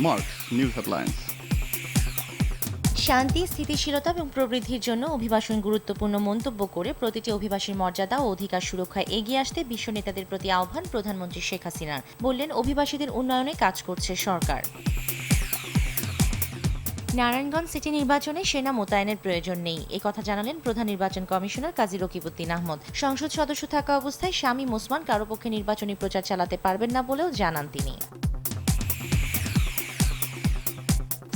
Mark, News Headlines. শান্তি স্থিতিশীলতা এবং প্রবৃদ্ধির জন্য অভিবাসন গুরুত্বপূর্ণ মন্তব্য করে প্রতিটি অভিবাসীর মর্যাদা ও অধিকার সুরক্ষায় এগিয়ে আসতে বিশ্ব নেতাদের প্রতি আহ্বান প্রধানমন্ত্রী শেখ হাসিনার বললেন অভিবাসীদের উন্নয়নে কাজ করছে সরকার। নারায়ণগঞ্জ সিটি নির্বাচনে সেনা মোতায়েনের প্রয়োজন নেই। কথা জানালেন প্রধান নির্বাচন কমিশনার কাজী রকিবউদ্দিন আহমদ। সংসদ সদস্য থাকা অবস্থায় স্বামী মোসমান কারও পক্ষে নির্বাচনী প্রচার চালাতে পারবেন না বলেও জানান তিনি।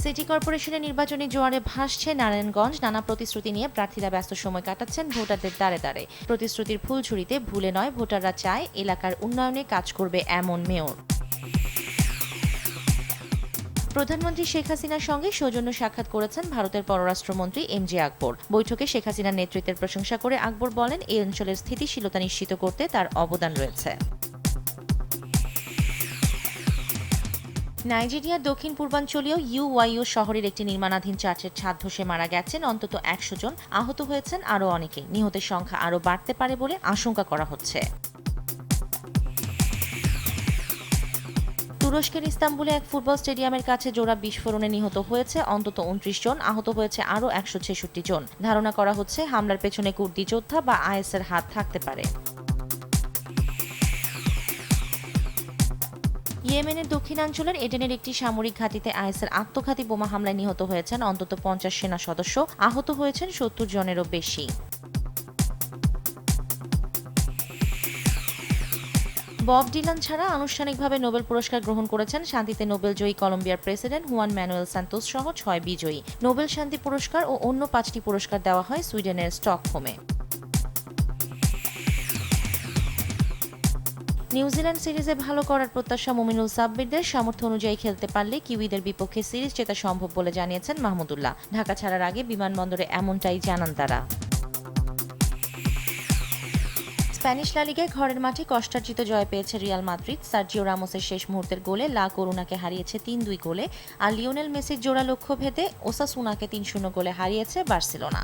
সিটি কর্পোরেশনের নির্বাচনী জোয়ারে ভাসছে নারায়ণগঞ্জ। নানা প্রতিশ্রুতি নিয়ে প্রার্থীরা ব্যস্ত সময় কাটাচ্ছেন ভোটারদের দ্বারে দ্বারে প্রতিশ্রুতির ফুলঝুরিতে ভুলে নয় ভোটাররা চায় এলাকার উন্নয়নে কাজ করবে এমন মেয়র। প্রধানমন্ত্রী শেখ হাসিনার সঙ্গে সৌজন্য সাক্ষাৎ করেছেন ভারতের পররাষ্ট্রমন্ত্রী এম জে আকবর। বৈঠকে শেখ হাসিনার নেতৃত্বের প্রশংসা করে আকবর বলেন, এই অঞ্চলের স্থিতিশীলতা নিশ্চিত করতে তার অবদান রয়েছে। নাইজেরিয়ার দক্ষিণ পূর্বাঞ্চলীয় ইউওয়াইও শহরের একটি নির্মাণাধীন চার্চের ছাদ ধসে মারা গেছেন। অন্তত একশো জন আহত হয়েছেন, আরও অনেকে। নিহতের সংখ্যা আরও বাড়তে পারে বলে আশঙ্কা করা হচ্ছে। তুরস্কের ইস্তাম্বুলে এক ফুটবল স্টেডিয়ামের কাছে জোড়া বিস্ফোরণে নিহত হয়েছে অন্তত উনত্রিশ জন। আহত হয়েছে আরও একশো ছেষট্টি জন। ধারণা করা হচ্ছে, হামলার পেছনে কুর্দি যোদ্ধা বা আইএসের হাত থাকতে পারে। ইয়েমেনের দক্ষিণাঞ্চলের এডেনের একটি সামরিক ঘাঁটিতে আইএসের আত্মঘাতী বোমা হামলায় নিহত হয়েছেন অন্তত পঞ্চাশ সেনা সদস্য। আহত হয়েছেন সত্তর জনেরও বেশি। বব ডিলান ছাড়া আনুষ্ঠানিকভাবে নোবেল পুরস্কার গ্রহণ করেছেন শান্তিতে নোবেল জয়ী কলম্বিয়ার প্রেসিডেন্ট হুয়ান ম্যানুয়েল সান্তোস সহ ছয় বিজয়ী। নোবেল শান্তি পুরস্কার ও অন্য পাঁচটি পুরস্কার দেওয়া হয় সুইডেনের স্টকহোমে। নিউজিল্যান্ড সিরিজে ভালো করার প্রত্যাশা মুমিনুল সাব্বিরদের। সামর্থ্য অনুযায়ী খেলতে পারলে কিউইদের বিপক্ষে সিরিজ জেতা সম্ভব বলে জানিয়েছেন মাহমুদুল্লাহ। ঢাকা ছাড়ার আগে বিমানবন্দরে এমনটাই জানান তারা। স্প্যানিশ লা লিগায় ঘরের মাঠে কষ্টার্জিত জয় পেয়েছে রিয়াল মাদ্রিদ। সার্জিও রামোসের শেষ মুহূর্তের গোলে লা করুণাকে হারিয়েছে তিন দুই গোলে, আর লিওনেল মেসির জোড়া লক্ষ্য ভেদে ওসাসুনাকে তিন শূন্য গোলে হারিয়েছে বার্সেলোনা।